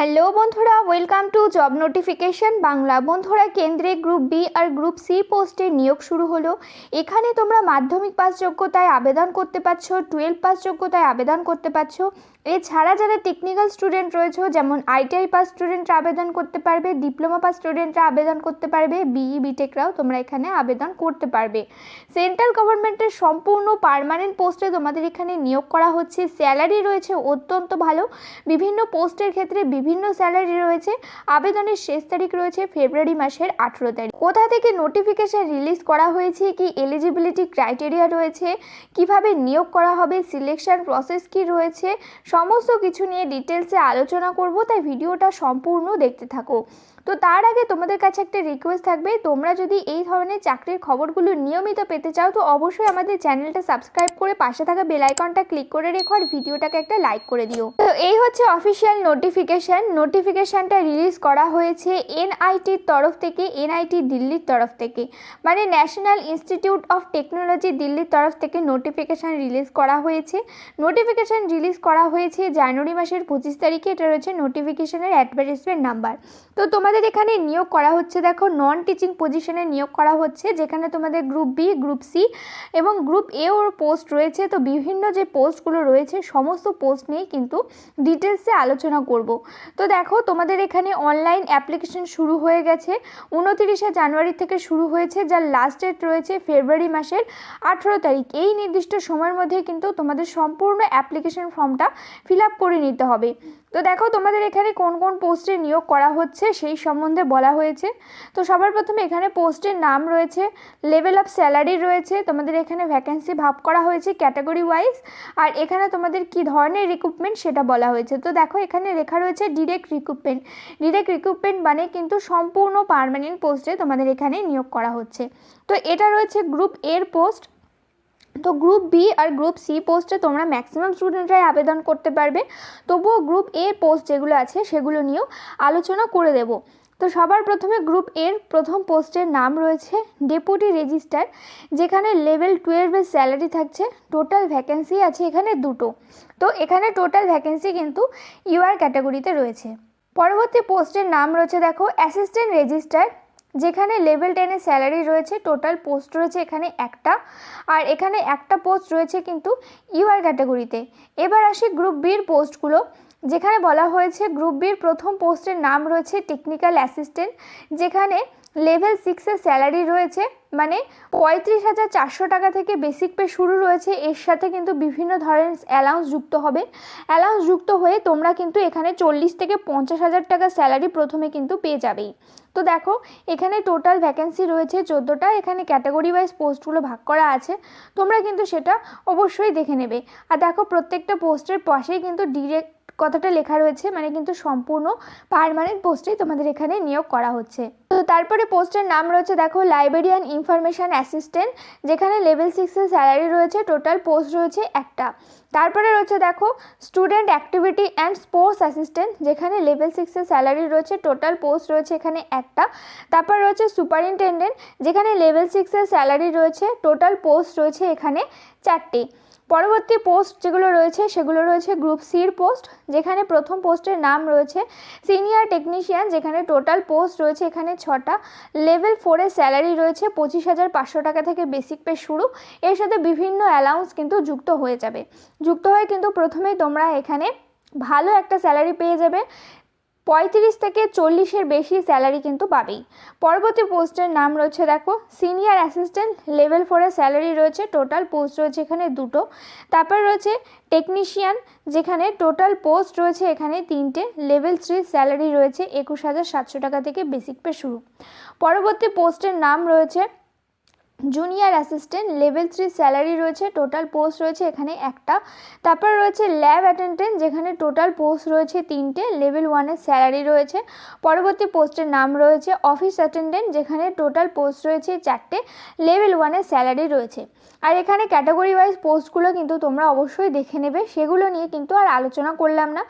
Hello বন্ধুরা welcome to job notification Bangla বন্ধুরা, কেন্দ্রে গ্রুপ বি আর গ্রুপ সি পোস্টে নিয়োগ শুরু হলো। এখানে তোমরা মাধ্যমিক পাস যোগ্যতায় আবেদন করতে পারছ টুয়েলভ পাস যোগ্যতায় আবেদন করতে পারছ। এছাড়া যারা টেকনিক্যাল স্টুডেন্ট রয়েছে, যেমন আইটিআই পাস স্টুডেন্টরা আবেদন করতে পারবে ডিপ্লোমা পাস স্টুডেন্টরা আবেদন করতে পারবে বিই বিটেকরাও তোমরা এখানে আবেদন করতে পারবে। সেন্ট্রাল গভর্নমেন্টের সম্পূর্ণ পার্মানেন্ট পোস্টে তোমাদের এখানে নিয়োগ করা হচ্ছে। স্যালারি রয়েছে অত্যন্ত ভালো। বিভিন্ন পোস্টের ক্ষেত্রে বিভিন্ন স্যালারি রয়েছে। আবেদনের শেষ তারিখ রয়েছে ফেব্রুয়ারি মাসের আঠেরো তারিখ। কোথা থেকে নোটিফিকেশান রিলিজ করা হয়েছে? কি এলিজিবিলিটি ক্রাইটেরিয়া রয়েছে? কীভাবে নিয়োগ করা হবে? সিলেকশন প্রসেস কি রয়েছে? সমস্ত কিছু নিয়ে ডিটেলসে আলোচনা করব, তাই ভিডিওটা সম্পূর্ণ দেখতে থাকো। তো তার আগে তোমাদের কাছে একটা রিকোয়েস্ট থাকবে, তোমরা যদি এই ধরনের চাকরির খবরগুলো নিয়মিত পেতে চাও, তো অবশ্যই আমাদের চ্যানেলটা সাবস্ক্রাইব করে পাশে থাকা বেল আইকনটা ক্লিক করে রেখো আর ভিডিওটাকে একটা লাইক করে দিও। তো এই হচ্ছে অফিসিয়াল নোটিফিকেশান নোটিফিকেশানটা রিলিজ করা হয়েছে এনআইটির তরফ থেকে এনআইটি দিল্লির তরফ থেকে। মানে ন্যাশনাল ইনস্টিটিউট অফ টেকনোলজি দিল্লির তরফ থেকে নোটিফিকেশান রিলিজ করা হয়েছে। নোটিফিকেশান রিলিজ করা হয়েছে জানুয়ারি মাসের পঁচিশ তারিখে। এটা রয়েছে নোটিফিকেশানের অ্যাডভার্টাইজমেন্ট নাম্বার তো তোমাদের এখানে নিয়োগ করা হচ্ছে, দেখো নন টিচিং পজিশনে নিয়োগ করা হচ্ছে, যেখানে তোমাদের গ্রুপ বি গ্রুপ সি এবং গ্রুপ এ ওর পোস্ট রয়েছে। তো বিভিন্ন যে পোস্টগুলো রয়েছে, সমস্ত পোস্ট নিয়েই কিন্তু ডিটেলসে আলোচনা করব। তো দেখো, তোমাদের এখানে অনলাইন অ্যাপ্লিকেশন শুরু হয়ে গেছে। উনতিরিশে জানুয়ারি থেকে শুরু হয়েছে, যার লাস্ট ডেট রয়েছে ফেব্রুয়ারি মাসের আঠেরো তারিখ। এই নির্দিষ্ট সময়ের মধ্যে কিন্তু তোমাদের সম্পূর্ণ অ্যাপ্লিকেশন ফর্মটা ফিল আপ করে নিতে হবে। তো দেখো তোমাদের এখানে কোন কোন পোস্টে নিয়োগ করা হচ্ছে সেই সম্বন্ধে বলা হয়েছে। তো সবার প্রথমে এখানে পোস্টের নাম রয়েছে লেভেল অফ স্যালারি রয়েছে, তোমাদের এখানে ভ্যাকেন্সি ভাগ করা হয়েছে ক্যাটাগরি ওয়াইজ আর এখানে তোমাদের কি ধরনের রিক্রুটমেন্ট সেটা বলা হয়েছে। তো দেখো এখানে লেখা রয়েছে ডিরেক্ট রিক্রুটমেন্ট ডিরেক্ট রিক্রুটমেন্ট মানে কিন্তু সম্পূর্ণ পারমানেন্ট পোস্টে তোমাদের এখানে নিয়োগ করা হচ্ছে। তো এটা রয়েছে গ্রুপ এর পোস্ট তো গ্রুপ বি আর গ্রুপ সি পোস্টে তোমরা ম্যাক্সিমাম স্টুডেন্টরাই আবেদন করতে পারবে। তবুও গ্রুপ এ পোস্ট যেগুলো আছে সেগুলো নিয়েও আলোচনা করে দেব। তো সবার প্রথমে গ্রুপ এর প্রথম পোস্টের নাম রয়েছে ডেপুটি রেজিস্টার যেখানে লেভেল টুয়েলভের স্যালারি থাকছে টোটাল ভ্যাকেন্সি আছে এখানে দুটো। তো এখানে টোটাল ভ্যাকেন্সি কিন্তু ইউআর ক্যাটাগরিতে রয়েছে। পরবর্তী পোস্টের নাম রয়েছে দেখো অ্যাসিস্ট্যান্ট রেজিস্টার যেখানে লেভেল টেনের স্যালারি রয়েছে টোটাল পোস্ট রয়েছে এখানে একটা। আর এখানে একটা পোস্ট রয়েছে কিন্তু ইউআর ক্যাটাগরিতে এবার আসি গ্রুপ বির পোস্টগুলো যেখানে বলা হয়েছে গ্রুপ বির প্রথম পোস্টের নাম রয়েছে টেকনিক্যাল অ্যাসিস্ট্যান্ট, যেখানে লেভেল সিক্সের স্যালারি রয়েছে মানে পঁয়ত্রিশ হাজার চারশো টাকা থেকে বেসিক পে শুরু রয়েছে। এর সাথে কিন্তু বিভিন্ন ধরনের অ্যালাউন্স যুক্ত হবে। অ্যালাউন্স যুক্ত হয়ে তোমরা কিন্তু এখানে চল্লিশ থেকে পঞ্চাশ হাজার টাকা স্যালারি প্রথমে কিন্তু পেয়ে যাবেই। তো দেখো, এখানে টোটাল ভ্যাকেন্সি রয়েছে চোদ্দোটা। এখানে ক্যাটাগরি ওয়াইজ পোস্টগুলো ভাগ করা আছে। তোমরা কিন্তু সেটা অবশ্যই দেখে নেবে। আর দেখো, প্রত্যেকটা পোস্টের পাশেই কিন্তু ডিরেক্ট কথাটা লেখা রয়েছে মানে কিন্তু সম্পূর্ণ পারমানেন্ট পোস্টেই তোমাদের এখানে নিয়োগ করা হচ্ছে। তো তারপরে পোস্টের নাম রয়েছে, দেখো লাইব্রেরিয়ান ইনফরমেশান অ্যাসিস্ট্যান্ট যেখানে লেভেল সিক্সের স্যালারি রয়েছে টোটাল পোস্ট রয়েছে একটা। তারপরে রয়েছে, দেখো student activity and sports assistant যেখানে লেভেল সিক্সের স্যালারি রয়েছে টোটাল পোস্ট রয়েছে এখানে একটা। তারপর রয়েছে সুপারিনটেন্ডেন্ট যেখানে লেভেল সিক্সের স্যালারি রয়েছে টোটাল পোস্ট রয়েছে এখানে চারটে। পরবর্তী পোস্ট যেগুলো রয়েছে, সেগুলো রয়েছে গ্রুপ সির পোস্ট, যেখানে প্রথম পোস্টের নাম রয়েছে সিনিয়র টেকনিশিয়ান, যেখানে টোটাল পোস্ট রয়েছে এখানে ছটা। লেভেল ফোরের স্যালারি রয়েছে পঁচিশ হাজার পাঁচশো টাকা থেকে বেসিক পে শুরু। এর সাথে বিভিন্ন অ্যালাউন্স কিন্তু যুক্ত হয়ে যাবে। যুক্ত হয়ে কিন্তু প্রথমেই তোমরা এখানে ভালো একটা স্যালারি পেয়ে যাবে। পঁয়ত্রিশ থেকে চল্লিশের বেশি স্যালারি কিন্তু পাবেই। পরবর্তী পোস্টের নাম রয়েছে, দেখো, সিনিয়র অ্যাসিস্ট্যান্ট, লেভেল ফোরের স্যালারি রয়েছে, টোটাল পোস্ট রয়েছে এখানে দুটো। তারপর রয়েছে টেকনিশিয়ান, যেখানে টোটাল পোস্ট রয়েছে এখানে তিনটে, লেভেল থ্রির স্যালারি রয়েছে একুশ হাজার সাতশো টাকা থেকে বেসিক পে শুরু। পরবর্তী পোস্টের নাম রয়েছে junior assistant level three salary রয়েছে টোটাল পোস্ট রয়েছে এখানে একটা। তারপর রয়েছে ল্যাব অ্যাটেন্ডেন্ট যেখানে টোটাল পোস্ট রয়েছে তিনটে লেভেল ওয়ানের স্যালারি রয়েছে। পরবর্তী পোস্টের নাম রয়েছে অফিস অ্যাটেন্ডেন্ট যেখানে টোটাল পোস্ট রয়েছে চারটে লেভেল ওয়ানের স্যালারি রয়েছে। আর এখানে ক্যাটাগরি ওয়াইজ পোস্টগুলো কিন্তু তোমরা অবশ্যই দেখে নেবে, সেগুলো নিয়ে কিন্তু আর আলোচনা করলাম না।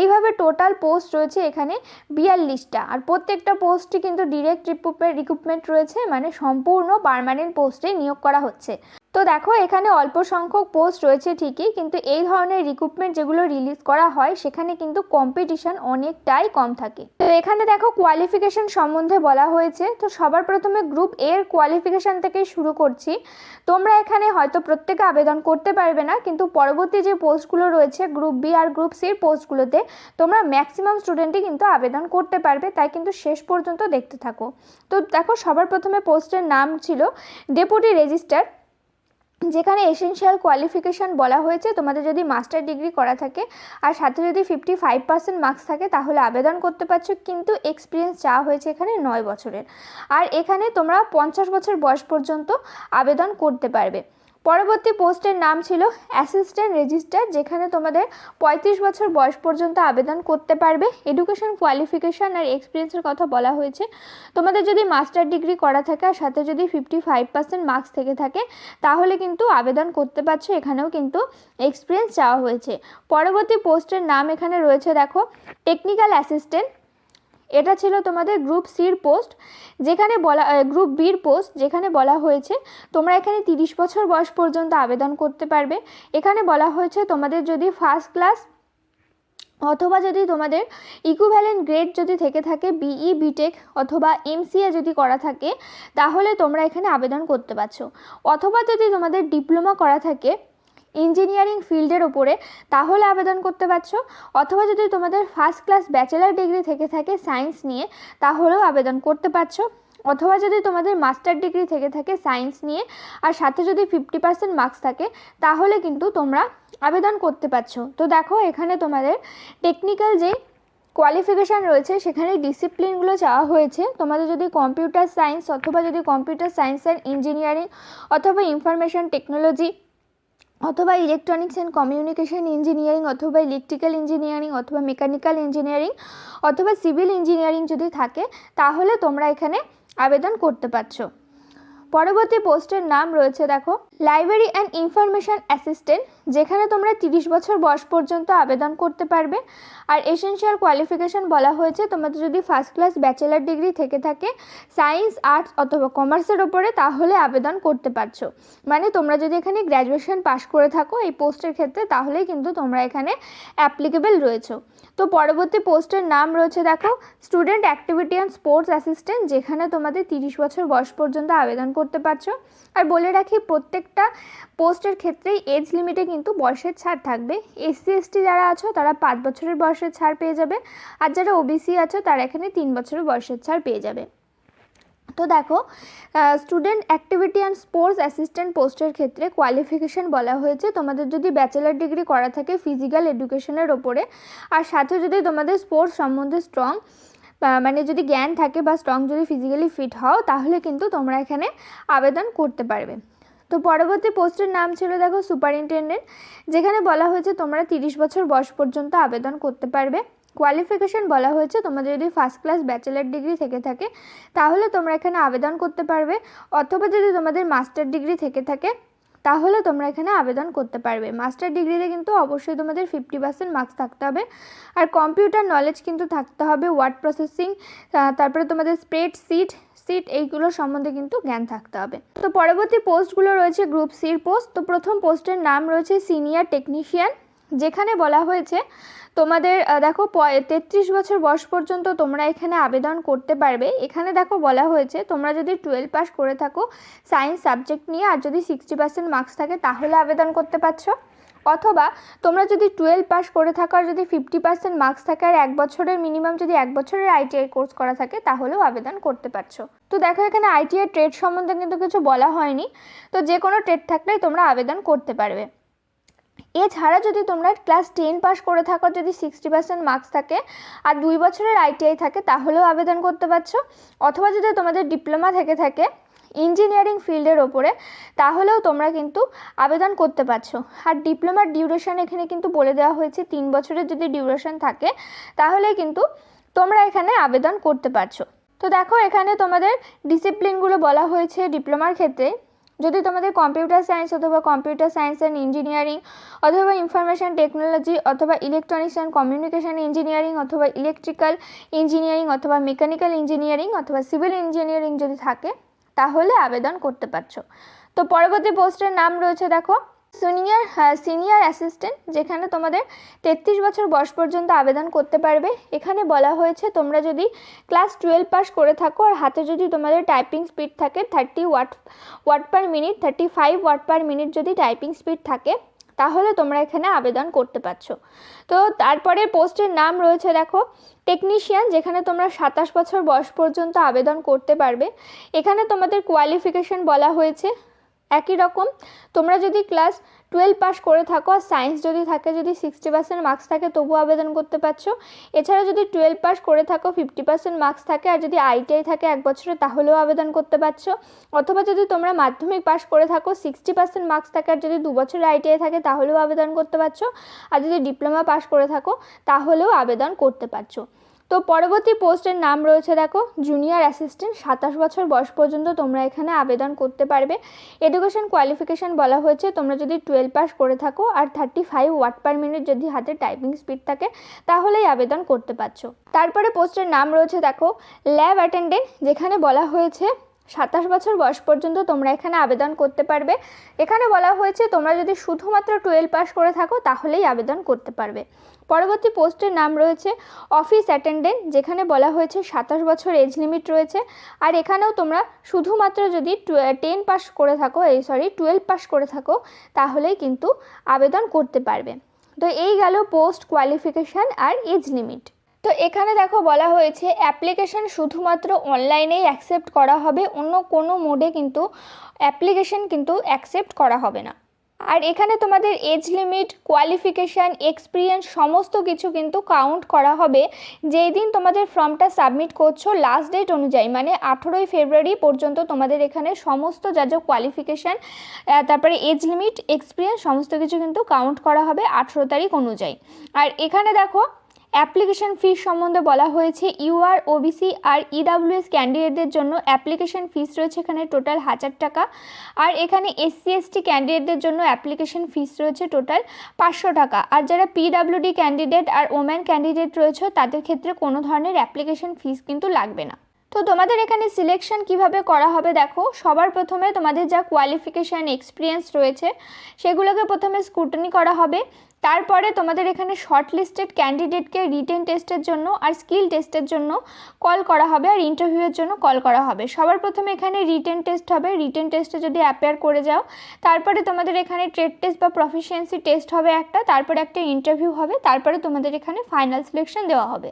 এইভাবে টোটাল পোস্ট রয়েছে এখানে বিয়াল্লিশটা। আর প্রত্যেকটা পোস্টই কিন্তু ডিরেক্ট রিক্রুটমেন্ট রয়েছে মানে সম্পূর্ণ পারমানেন্ট পোস্টে নিয়োগ করা হচ্ছে। তো দেখো, এখানে অল্প সংখ্যক পোস্ট রয়েছে ঠিকই, কিন্তু এই ধরনের রিক্রুটমেন্ট যেগুলো রিলিজ করা হয়, সেখানে কিন্তু কম্পিটিশন অনেকটাই কম থাকে। তো এখানে দেখো কোয়ালিফিকেশন সম্বন্ধে বলা হয়েছে। তো সবার প্রথমে গ্রুপ এর কোয়ালিফিকেশন থেকে শুরু করছি। তোমরা এখানে হয়তো প্রত্যেকে আবেদন করতে পারবে না, কিন্তু পরবর্তী যে পোস্টগুলো রয়েছে গ্রুপ বি আর গ্রুপ সির পোস্টগুলোতে তোমরা ম্যাক্সিমাম স্টুডেন্টই কিন্তু আবেদন করতে পারবে, তাই কিন্তু শেষ পর্যন্ত দেখতে থাকো। তো দেখো, সবার প্রথমে পোস্টের নাম ছিল ডেপুটি রেজিস্টার যেখানে এসেনশিয়াল কোয়ালিফিকেশান বলা হয়েছে, তোমাদের যদি মাস্টার ডিগ্রি করা থাকে, আর সাথে যদি ফিফটি ফাইভ পার্সেন্ট মার্কস থাকে, তাহলে আবেদন করতে পারছ, কিন্তু এক্সপিরিয়েন্স চাওয়া হয়েছে এখানে নয় বছরের। আর এখানে তোমরা পঞ্চাশ বছর বয়স পর্যন্ত আবেদন করতে পারবে। পরবর্তী পোস্টের নাম ছিল অ্যাসিস্ট্যান্ট রেজিস্টার, যেখানে তোমাদের পঁয়ত্রিশ বছর বয়স পর্যন্ত আবেদন করতে পারবে। এডুকেশন কোয়ালিফিকেশান আর এক্সপিরিয়েন্সের কথা বলা হয়েছে। তোমাদের যদি মাস্টার ডিগ্রি করা থাকে আর সাথে যদি ফিফটি ফাইভ পার্সেন্ট মার্কস থেকে থাকে, তাহলে কিন্তু আবেদন করতে পারছ। এখানেও কিন্তু এক্সপিরিয়েন্স চাওয়া হয়েছে। পরবর্তী পোস্টের নাম এখানে রয়েছে, দেখো টেকনিক্যাল অ্যাসিস্ট্যান্ট এটা ছিল তোমাদের গ্রুপ সির পোস্ট যেখানে বলা গ্রুপ বির পোস্ট যেখানে বলা হয়েছে তোমরা এখানে তিরিশ বছর বয়স পর্যন্ত আবেদন করতে পারবে। এখানে বলা হয়েছে তোমাদের যদি ফার্স্ট ক্লাস অথবা যদি তোমাদের ইকুভ্যালেন্ট গ্রেড যদি থেকে থাকে বিই বিটেক অথবা এমসিএ যদি করা থাকে, তাহলে তোমরা এখানে আবেদন করতে পারছ। অথবা যদি তোমাদের ডিপ্লোমা করা থাকে ইঞ্জিনিয়ারিং ফিল্ডের ওপরে তাহলে আবেদন করতে পারছ? অথবা যদি তোমাদের ফার্স্ট ক্লাস ব্যাচেলার ডিগ্রি থেকে থাকে সায়েন্স নিয়ে, তাহলেও আবেদন করতে পারছ। অথবা যদি তোমাদের মাস্টার ডিগ্রি থেকে থাকে সায়েন্স নিয়ে, আর সাথে যদি ফিফটি পার্সেন্ট মার্কস থাকে, তাহলে কিন্তু তোমরা আবেদন করতে পারছ। তো দেখো, এখানে তোমাদের টেকনিক্যাল যে কোয়ালিফিকেশান রয়েছে, সেখানে ডিসিপ্লিনগুলো চাওয়া হয়েছে। তোমাদের যদি কম্পিউটার সায়েন্স অথবা যদি কম্পিউটার সায়েন্স অ্যান্ড ইঞ্জিনিয়ারিং অথবা ইনফরমেশান টেকনোলজি অথবা ইলেকট্রনিক্স অ্যান্ড কমিউনিকেশন ইঞ্জিনিয়ারিং অথবা ইলেকট্রিক্যাল ইঞ্জিনিয়ারিং অথবা মেকানিক্যাল ইঞ্জিনিয়ারিং অথবা সিভিল ইঞ্জিনিয়ারিং যদি থাকে, তাহলে তোমরা এখানে আবেদন করতে পারছ। পরবর্তী পোস্টের নাম রয়েছে, দেখো। লাইব্রেরি অ্যান্ড ইনফরমেশান অ্যাসিস্ট্যান্ট যেখানে তোমরা তিরিশ বছর বয়স পর্যন্ত আবেদন করতে পারবে। আর এসেনশিয়াল কোয়ালিফিকেশান বলা হয়েছে, তোমাদের যদি ফার্স্ট ক্লাস ব্যাচেলার ডিগ্রি থেকে থাকে সায়েন্স আর্টস অথবা কমার্সের ওপরে, তাহলে আবেদন করতে পারছ। মানে তোমরা যদি এখানে গ্র্যাজুয়েশন পাশ করে থাকো, এই পোস্টের ক্ষেত্রে, তাহলেই কিন্তু তোমরা এখানে অ্যাপ্লিকেবল রয়েছো। তো পরবর্তী পোস্টের নাম রয়েছে, দেখো student activity and sports assistant যেখানে তোমাদের তিরিশ বছর বয়স পর্যন্ত আবেদন করতে পারছ। আর বলে রাখি প্রত্যেকটা পোস্টের ক্ষেত্রেই এজ লিমিটে কিন্তু বয়সের ছাড় থাকবে। এসসি এসটি যারা আছো, তারা পাঁচ বছরের বয়সের ছাড় পেয়ে যাবে। আর যারা ওবিসি আছো, তারা এখানে তিন বছরের বয়সের ছাড় পেয়ে যাবে। তো দেখো student activity and sports assistant পোস্টের ক্ষেত্রে কোয়ালিফিকেশান বলা হয়েছে। তোমাদের যদি ব্যাচেলার ডিগ্রি করা থাকে ফিজিক্যাল এডুকেশনের ওপরে, আর সাথে যদি তোমাদের স্পোর্টস সম্বন্ধে স্ট্রং মানে যদি জ্ঞান থাকে বা স্ট্রং যদি ফিজিক্যালি ফিট হও, তাহলে কিন্তু তোমরা এখানে আবেদন করতে পারবে। তো পরবর্তী পোস্টের নাম ছিল, দেখো, সুপারিনটেন্ডেন্ট, যেখানে বলা হয়েছে তোমরা তিরিশ বছর বয়স পর্যন্ত আবেদন করতে পারবে। কোয়ালিফিকেশান বলা হয়েছে তোমাদের যদি ফার্স্ট ক্লাস ব্যাচেলার ডিগ্রি থেকে থাকে, তাহলে তোমরা এখানে আবেদন করতে পারবে। অথবা যদি তোমাদের মাস্টার ডিগ্রি থেকে থাকে, তাহলে তোমরা এখানে আবেদন করতে পারবে। মাস্টার ডিগ্রিতে কিন্তু অবশ্যই তোমাদের ফিফটি পার্সেন্ট মার্কস থাকতে হবে। আর কম্পিউটার নলেজ কিন্তু থাকতে হবে, ওয়ার্ড প্রসেসিং তারপরে তোমাদের স্প্রেড সিট সিট এইগুলো সম্বন্ধে কিন্তু জ্ঞান থাকতে হবে। তো পরবর্তী পোস্টগুলো রয়েছে গ্রুপ সির পোস্ট। তো প্রথম পোস্টের নাম রয়েছে সিনিয়র টেকনিশিয়ান। যেখানে বলা হয়েছে, তোমাদের দেখো তেত্রিশ বছর বয়স পর্যন্ত তোমরা এখানে আবেদন করতে পারবে। এখানে দেখো বলা হয়েছে, তোমরা যদি টুয়েলভ পাস করে থাকো সায়েন্স সাবজেক্ট নিয়ে, আর যদি সিক্সটি পার্সেন্ট মার্কস থাকে, তাহলে আবেদন করতে পারছ। অথবা তোমরা যদি টুয়েলভ পাস করে থাকো আর যদি ফিফটি পার্সেন্ট মার্কস থাকে আর এক বছরের মিনিমাম যদি এক বছরের আইটিআই কোর্স করা থাকে, তাহলেও আবেদন করতে পারছ। তো দেখো এখানে আইটিআই ট্রেড সম্বন্ধে কিন্তু কিছু বলা হয়নি। তো যে কোনো ট্রেড থাকলেই তোমরা আবেদন করতে পারবে। এছাড়া যদি তোমরা ক্লাস টেন পাস করে থাকো যদি সিক্সটি পার্সেন্ট মার্কস থাকে আর দুই বছরের আইটিআই থাকে, তাহলেও আবেদন করতে পারছ। অথবা যদি তোমাদের ডিপ্লোমা থেকে থাকে ইঞ্জিনিয়ারিং ফিল্ডের ওপরে, তাহলেও তোমরা কিন্তু আবেদন করতে পারছ। আর ডিপ্লোমার ডিউরেশন এখানে কিন্তু বলে দেওয়া হয়েছে, তিন বছরের যদি ডিউরেশন থাকে, তাহলে কিন্তু তোমরা এখানে আবেদন করতে পারছ। তো দেখো, এখানে তোমাদের ডিসিপ্লিনগুলো বলা হয়েছে ডিপ্লোমার ক্ষেত্রে। যদি তোমাদের কম্পিউটার সায়েন্স অথবা কম্পিউটার সায়েন্স অ্যান্ড ইঞ্জিনিয়ারিং অথবা ইনফরমেশান টেকনোলজি অথবা ইলেকট্রনিক্স অ্যান্ড কমিউনিকেশান ইঞ্জিনিয়ারিং অথবা ইলেকট্রিক্যাল ইঞ্জিনিয়ারিং অথবা মেকানিক্যাল ইঞ্জিনিয়ারিং অথবা সিভিল ইঞ্জিনিয়ারিং যদি থাকে তাহলে আবেদন করতে পারছ। তো পরবর্তী পোস্টের নাম রয়েছে দেখো, সিনিয়র সিনিয়র অ্যাসিস্ট্যান্ট, যেখানে তোমাদের তেত্রিশ বছর বয়স পর্যন্ত আবেদন করতে পারবে। এখানে বলা হয়েছে তোমরা যদি ক্লাস টুয়েলভ পাস করে থাকো আর হাতে যদি তোমাদের টাইপিং স্পিড থাকে thirty word word per minute, thirty five word per minute যদি টাইপিং স্পিড থাকে তাহলে তোমরা এখানে আবেদন করতে পারছ। তো তারপরে পোস্টের নাম রয়েছে দেখো টেকনিশিয়ান যেখানে তোমরা সাতাশ বছর বয়স পর্যন্ত আবেদন করতে পারবে। এখানে তোমাদের কোয়ালিফিকেশন বলা হয়েছে। একই রকম, তোমরা যদি ক্লাস টুয়েলভ পাস করে থাকো আর সায়েন্স যদি থাকে, যদি সিক্সটি পার্সেন্ট মার্কস থাকে, তবু আবেদন করতে পারছ। এছাড়া যদি টুয়েলভ পাস করে থাকো ফিফটি পার্সেন্ট মার্কস থাকে আর যদি আইটিআই থাকে এক বছরে, তাহলেও আবেদন করতে পারছ। অথবা যদি তোমরা মাধ্যমিক পাস করে থাকো সিক্সটি পার্সেন্ট মার্কস থাকে আর যদি দু বছরে আইটিআই থাকে, তাহলেও আবেদন করতে পারছ। আর যদি ডিপ্লোমা পাস করে থাকো, তাহলেও আবেদন করতে পারছ। তো পরবর্তী পোস্টের নাম রয়েছে দেখো জুনিয়র অ্যাসিস্ট্যান্ট সাতাশ বছর বয়স পর্যন্ত তোমরা এখানে আবেদন করতে পারবে। এডুকেশন কোয়ালিফিকেশান বলা হয়েছে, তোমরা যদি টুয়েলভ পাস করে থাকো আর thirty five word per minute যদি হাতে টাইপিং স্পিড থাকে, তাহলেই আবেদন করতে পারছ। তারপরে পোস্টের নাম রয়েছে দেখো ল্যাব অ্যাটেন্ডেন্ট যেখানে বলা হয়েছে, সাতাশ বছর বয়স পর্যন্ত তোমরা এখানে আবেদন করতে পারবে। এখানে বলা হয়েছে, তোমরা যদি শুধুমাত্র টুয়েলভ পাস করে থাকো, তাহলেই আবেদন করতে পারবে। পরবর্তী পোস্টের নাম রয়েছে অফিস অ্যাটেন্ডেন্ট, যেখানে বলা হয়েছে সাতাশ বছর এজ লিমিট রয়েছে। আর এখানেও তোমরা শুধুমাত্র যদি টেন পাস করে থাকো, এই সরি টুয়েলভ পাস করে থাকো, তাহলেই কিন্তু আবেদন করতে পারবে। তো এই গেল পোস্ট কোয়ালিফিকেশান আর এজ লিমিট। তো এখানে দেখো বলা হয়েছে, অ্যাপ্লিকেশান শুধুমাত্র অনলাইনেই অ্যাকসেপ্ট করা হবে, অন্য কোনো মোডে কিন্তু অ্যাপ্লিকেশান কিন্তু অ্যাকসেপ্ট করা হবে না। আর এখানে তোমাদের এজ লিমিট কোয়ালিফিকেশান এক্সপিরিয়েন্স সমস্ত কিছু কিন্তু কাউন্ট করা হবে। যেই দিন তোমাদের ফর্মটা সাবমিট করছ লাস্ট ডেট অনুযায়ী মানে আঠেরোই ফেব্রুয়ারি পর্যন্ত তোমাদের এখানে সমস্ত যা যা কোয়ালিফিকেশান তারপরে এজ লিমিট এক্সপিরিয়েন্স সমস্ত কিছু কিন্তু কাউন্ট করা হবে আঠেরো তারিখ অনুযায়ী। আর এখানে দেখো অ্যাপ্লিকেশন ফিস সম্বন্ধে বলা হয়েছে ইউআর ওবিসি আর ইডাব্লিউএস ক্যান্ডিডেটদের জন্য অ্যাপ্লিকেশন ফিস রয়েছে এখানে টোটাল হাজার টাকা। আর এখানে এসসি, এসটি ক্যান্ডিডেটদের জন্য অ্যাপ্লিকেশন ফিস রয়েছে টোটাল পাঁচশো টাকা। আর যারা পিডাব্লিউডি ক্যান্ডিডেট আর ওম্যান ক্যান্ডিডেট রয়েছে, তাদের ক্ষেত্রে কোনো ধরনের অ্যাপ্লিকেশন ফিস কিন্তু লাগবে না। তো তোমাদের এখানে সিলেকশন কীভাবে করা হবে দেখো, সবার প্রথমে তোমাদের যা কোয়ালিফিকেশান এক্সপিরিয়েন্স রয়েছে, সেগুলোকে প্রথমে স্কুটনি করা হবে। তারপরে তোমাদের এখানে শর্ট লিস্টেড ক্যান্ডিডেটকে রিটেন টেস্টের জন্য আর স্কিল টেস্টের জন্য কল করা হবে আর ইন্টারভিউয়ের জন্য কল করা হবে। সবার প্রথমে এখানে রিটেন টেস্ট হবে। রিটেন টেস্টে যদি অ্যাপেয়ার করে যাও, তারপরে তোমাদের এখানে ট্রেড টেস্ট বা প্রফিসিয়েন্সি টেস্ট হবে একটা, তারপরে একটা ইন্টারভিউ হবে, তারপরে তোমাদের এখানে ফাইনাল সিলেকশন দেওয়া হবে।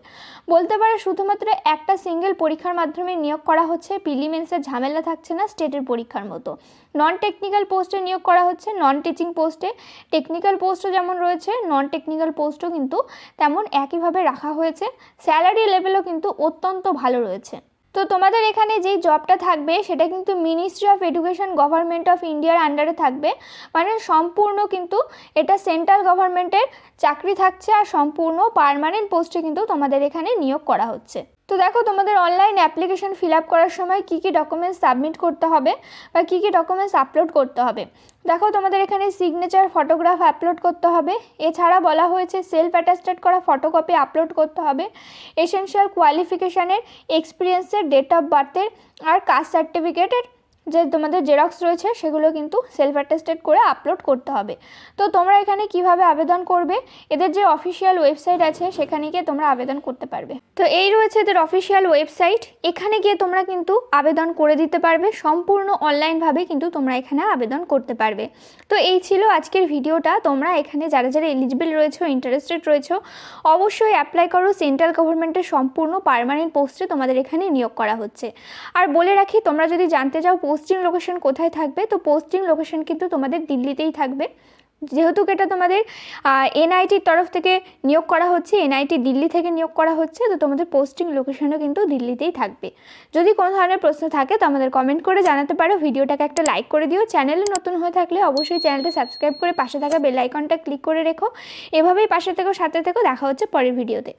বলতে পারো শুধুমাত্র একটা সিঙ্গেল পরীক্ষার মাধ্যমে নিয়োগ করা হচ্ছে প্রিলিমেন্সের ঝামেলা থাকছে না স্টেটের পরীক্ষার মতো। নন টেকনিক্যাল পোস্টে নিয়োগ করা হচ্ছে নন টিচিং পোস্টে টেকনিক্যাল পোস্টও যেমন রয়েছে নন টেকনিক্যাল পোস্টও কিন্তু তেমন একইভাবে রাখা হয়েছে। স্যালারি লেভেলও কিন্তু অত্যন্ত ভালো রয়েছে। তো তোমাদের এখানে যেই জবটা থাকবে, সেটা কিন্তু ministry of education government of ইন্ডিয়ার আন্ডারে থাকবে। মানে সম্পূর্ণ কিন্তু এটা সেন্ট্রাল গভর্নমেন্টের চাকরি থাকছে আর সম্পূর্ণ পারমানেন্ট পোস্টে কিন্তু তোমাদের এখানে নিয়োগ করা হচ্ছে। তো দেখো তোমাদের অনলাইন অ্যাপ্লিকেশন ফিল আপ করার সময় কী কী ডকুমেন্টস সাবমিট করতে হবে বা কী কী ডকুমেন্টস আপলোড করতে হবে। দেখো, তোমাদের এখানে সিগনেচার ফটোগ্রাফ আপলোড করতে হবে। এছাড়া বলা হয়েছে সেলফ অ্যাটাস্টেড করা ফটোকপি আপলোড করতে হবে। এসেনশিয়াল কোয়ালিফিকেশানের এক্সপিরিয়েন্সের ডেট অফ বার্থের আর কাস্ট সার্টিফিকেটের যে তোমাদের জেরক্স রয়েছে, সেগুলো কিন্তু সেলফ অ্যাটেস্টেড করে আপলোড করতে হবে। তো তোমরা এখানে কীভাবে আবেদন করবে? এদের যে অফিসিয়াল ওয়েবসাইট আছে, সেখানে গিয়ে তোমরা আবেদন করতে পারবে। তো এই রয়েছে এদের অফিসিয়াল ওয়েবসাইট এখানে গিয়ে তোমরা কিন্তু আবেদন করে দিতে পারবে। সম্পূর্ণ অনলাইনভাবে কিন্তু তোমরা এখানে আবেদন করতে পারবে। তো এই ছিল আজকের ভিডিওটা। তোমরা এখানে যারা যারা এলিজিবল রয়েছে ইন্টারেস্টেড রয়েছে, অবশ্যই অ্যাপ্লাই করো। সেন্ট্রাল গভর্নমেন্টের সম্পূর্ণ পারমানেন্ট পোস্টে তোমাদের এখানে নিয়োগ করা হচ্ছে। আর বলে রাখি, তোমরা যদি জানতে চাও পোস্টিং লোকেশন কোথায় থাকবে? তো পোস্টিং লোকেশন কিন্তু তোমাদের দিল্লিতেই থাকবে। যেহেতু এটা তোমাদের এনআইটির তরফ থেকে নিয়োগ করা হচ্ছে এনআইটি দিল্লি থেকে নিয়োগ করা হচ্ছে, তো তোমাদের পোস্টিং লোকেশনও কিন্তু দিল্লিতেই থাকবে। যদি কোনো ধরনের প্রশ্ন থাকে তো আমাদের কমেন্ট করে জানাতে পারো। ভিডিওটাকে একটা লাইক করে দিও। চ্যানেলে নতুন হয়ে থাকলে অবশ্যই চ্যানেলটা সাবস্ক্রাইব করে পাশে থাকা বেল আইকনটা ক্লিক করে রেখো। এভাবেই পাশে থেকো, সাথে থেকো। দেখা হচ্ছে পরের ভিডিওতে